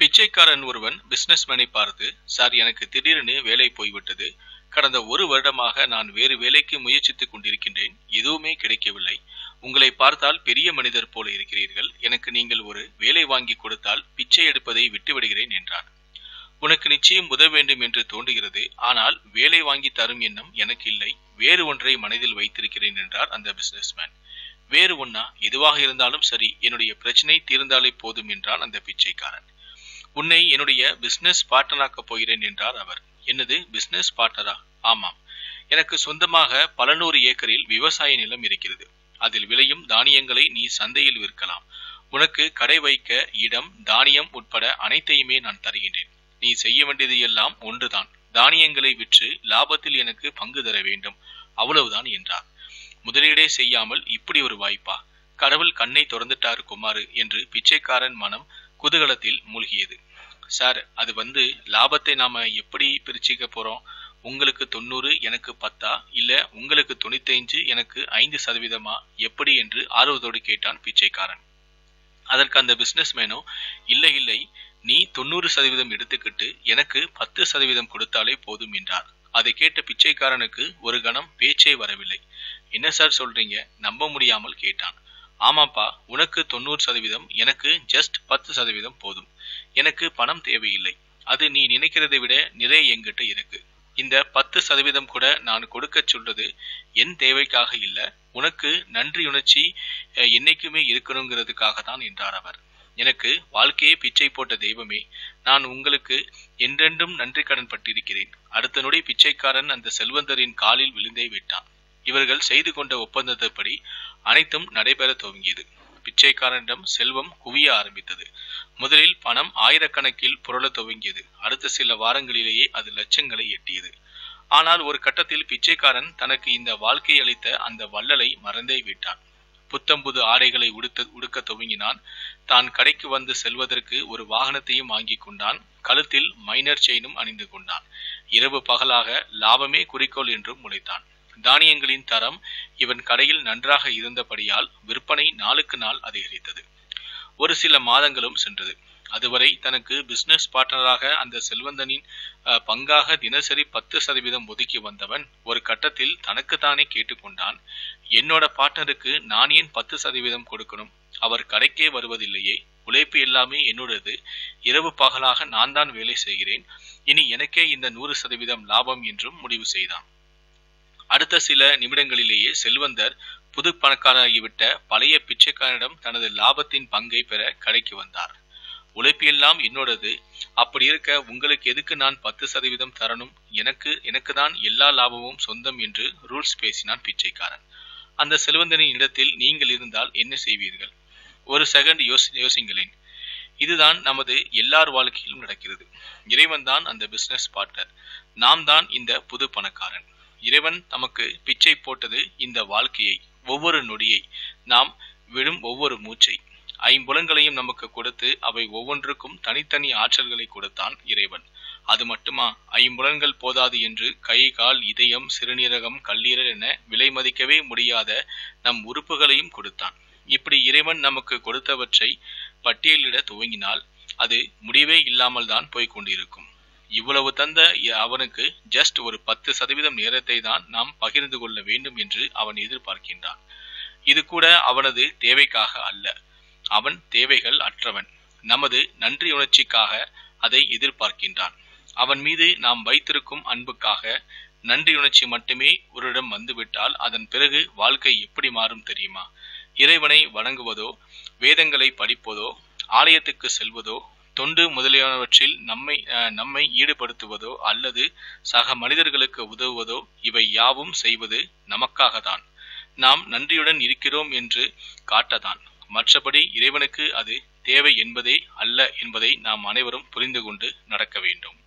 பிச்சைக்காரன் ஒருவன் பிசினஸ்மேனை பார்த்து சார் எனக்கு திடீரென வேலை போய்விட்டது. கடந்த ஒரு வருடமாக நான் வேறு வேலைக்கு முயற்சித்துக் கொண்டிருக்கின்றேன். எதுவுமே கிடைக்கவில்லை. உங்களை பார்த்தால் பெரிய மனிதர் போல இருக்கிறீர்கள். எனக்கு நீங்கள் ஒரு வேலை வாங்கி கொடுத்தால் பிச்சை எடுப்பதை விட்டுவிடுகிறேன் என்றான். உனக்கு நிச்சயம் உதவ வேண்டும் என்று தோன்றுகிறது. ஆனால் வேலை வாங்கி தரும் எண்ணம் எனக்கு இல்லை. வேறு ஒன்றை மனதில் வைத்திருக்கிறேன் என்றார் அந்த பிசினஸ்மேன் வேறு ஒன்னா எதுவாக இருந்தாலும் சரி. என்னுடைய பிரச்சனை தீர்ந்தாலே போதும் என்றான் அந்த பிச்சைக்காரன். உன்னை என்னுடைய பிசினஸ் பார்ட்னராக்க போகிறேன் என்றார் அவர். என்னது பிசினஸ் பார்ட்னரா ஆமாம். எனக்கு சொந்தமாக பல நூறு ஏக்கரில் விவசாய நிலம் இருக்கிறது. அதில் விளையும் தானியங்களை நீ சந்தையில் விற்கலாம். உனக்கு கடை வைக்க இடம் தானியம் உட்பட அனைத்தையுமே நான் தருகின்றேன். நீ செய்ய வேண்டியது எல்லாம் ஒன்றுதான். தானியங்களை விற்று லாபத்தில் எனக்கு பங்கு தர வேண்டும். அவ்வளவுதான் என்றார். முதலீடே செய்யாமல் இப்படி ஒரு வாய்ப்பா? கடவுள் கண்ணை திறந்துட்டார் குமாரு என்று பிச்சைக்காரன் மனம் குதூகலத்தில் மூழ்கியது. சார் அது வந்து லாபத்தை நாம எப்படி பிரிச்சுக்க போறோம்? உங்களுக்கு தொண்ணூறு எனக்கு பத்தா? இல்ல உங்களுக்கு தொண்ணூத்தைந்து எனக்கு ஐந்து சதவீதமா? எப்படி என்று ஆர்வத்தோடு கேட்டான் பிச்சைக்காரன். அதற்கு அந்த பிசினஸ் மேனோ இல்லை இல்லை நீ தொண்ணூறு சதவீதம் எடுத்துக்கிட்டு எனக்கு பத்து சதவீதம் கொடுத்தாலே போதும் என்றார். அதை கேட்ட பிச்சைக்காரனுக்கு ஒரு கணம் பேச்சே வரவில்லை. என்ன சார் சொல்றீங்க? நம்ப முடியாமல் கேட்டான். ஆமாப்பா உனக்கு தொண்ணூறு சதவீதம் எனக்கு ஜஸ்ட் பத்து சதவீதம் போதும். எனக்கு பணம் தேவையில்லை. அது நீ நினைக்கிறதை விட நிறைய எங்கிட்ட இருக்கு. இந்த பத்து சதவீதம் கூட நான் கொடுக்க சொல்றது என் தேவைக்காக இல்லை. உனக்கு நன்றியுணர்ச்சி என்னைக்குமே இருக்கணுங்கிறதுக்காக தான் என்றார் அவர். எனக்கு வாழ்க்கையே பிச்சை போட்ட தெய்வமே. நான் உங்களுக்கு என்றென்றும் நன்றி கடன் பட்டிருக்கிறேன். அடுத்த நொடி பிச்சைக்காரன் அந்த செல்வந்தரின் காலில் விழுந்தே விட்டான். இவர்கள் செய்து கொண்ட ஒப்பந்தத்தின்படி அனைத்தும் நடைபெற துவங்கியது. பிச்சைக்காரனிடம் செல்வம் குவிய ஆரம்பித்தது. முதலில் பணம் ஆயிரக்கணக்கில் புரளத் துவங்கியது. அடுத்த சில வாரங்களிலேயே அது லட்சங்களை எட்டியது. ஆனால் ஒரு கட்டத்தில் பிச்சைக்காரன் தனக்கு இந்த வாழ்க்கை அளித்த அந்த வள்ளலை மறந்தே விட்டான். புத்தம்புது ஆடைகளை உடுத்த உடுக்க துவங்கினான். தான் கடைக்கு வந்து செல்வதற்கு ஒரு வாகனத்தையும் வாங்கி கொண்டான். கழுத்தில் மைனர் செயினும் அணிந்து கொண்டான். இரவு பகலாக லாபமே குறிக்கோள் என்றும் முளைத்தான். தானியங்களின் தரம் இவன் கடையில் நன்றாக இருந்தபடியால் விற்பனை நாளுக்கு நாள் அதிகரித்தது. ஒரு சில மாதங்களும் சென்றது. அதுவரை தனக்கு பிசினஸ் பார்ட்னராக அந்த செல்வந்தனின் பங்காக தினசரி பத்து சதவீதம் ஒதுக்கி வந்தவன் ஒரு கட்டத்தில் தனக்குத்தானே கேட்டுக்கொண்டான் என்னோட பார்ட்னருக்கு நான் ஏன் பத்து சதவீதம் கொடுக்கணும்? அவர் கடைக்கே வருவதில்லையே. உழைப்பு எல்லாமே என்னுடையது இரவு பகலாக நான் தான் வேலை செய்கிறேன். இனி எனக்கே இந்த நூறு சதவீதம் லாபம் என்றும் முடிவு செய்தான். அடுத்த சில நிமிடங்களிலேயே செல்வந்தர் புது பணக்காரராகிவிட்ட பழைய பிச்சைக்காரனிடம் தனது லாபத்தின் பங்கை பெற கடைக்கு வந்தார். உழைப்பெல்லாம் என்னோடது. அப்படி இருக்க உங்களுக்கு எதுக்கு நான் பத்து சதவீதம் தரணும்? எனக்கு எனக்கு தான் எல்லா லாபமும் சொந்தம் என்று ரூல்ஸ் பேசினான் பிச்சைக்காரன். அந்த செல்வந்தனின் இடத்தில் நீங்கள் இருந்தால் என்ன செய்வீர்கள்? ஒரு செகண்ட் யோசி யோசிங்களேன். இதுதான் நமது எல்லார் வாழ்க்கையிலும் நடக்கிறது. இறைவன் தான் அந்த பிசினஸ் பார்ட்னர் நாம் தான் இந்த புது பணக்காரன் இறைவன் நமக்கு பிச்சை போட்டது இந்த வாழ்க்கையை ஒவ்வொரு நொடியை. நாம் விடும் ஒவ்வொரு மூச்சை. ஐம்புலங்களையும் நமக்கு கொடுத்து அவை ஒவ்வொன்றுக்கும் தனித்தனி ஆற்றல்களை கொடுத்தான் இறைவன். அது மட்டுமா? ஐம்புலன்கள் போதாது என்று கை கால் இதயம் சிறுநீரகம் கல்லீரல் என விலை மதிக்கவே முடியாத நம் உறுப்புகளையும் கொடுத்தான். இப்படி இறைவன் நமக்கு கொடுத்தவற்றை பட்டியலிட துவங்கினால் அது முடிவே இல்லாமல் தான் போய்க் கொண்டிருக்கும். இவ்வளவு தந்த அவனுக்கு ஜஸ்ட் ஒரு பத்து சதவீதம் நேரத்தை தான் நாம் பகிர்ந்து கொள்ள வேண்டும் என்று அவன் எதிர்பார்க்கின்றான். இது கூட அவனது தேவைக்காக அல்ல. அவன் தேவைகள் அற்றவன். நமது நன்றியுணர்ச்சிக்காக அதை எதிர்பார்க்கின்றான். அவன் மீது நாம் வைத்திருக்கும் அன்புக்காக நன்றியுணர்ச்சி மட்டுமே ஒருடம் வந்துவிட்டால் அதன் பிறகு வாழ்க்கை எப்படி மாறும் தெரியுமா? இறைவனை வணங்குவதோ வேதங்களை படிப்பதோ ஆலயத்துக்கு செல்வதோ தொண்டு முதலியனவற்றில் நம்மை நம்மை ஈடுபடுத்துவதோ அல்லது சக மனிதர்களுக்கு உதவுவதோ இவை யாவும் செய்வது நமக்காகத்தான். நாம் நன்றியுடன் இருக்கிறோம் என்று காட்டதான் மற்றபடி இறைவனுக்கு அது தேவை என்பதே அல்ல என்பதை நாம் அனைவரும் புரிந்து கொண்டு நடக்க வேண்டும்.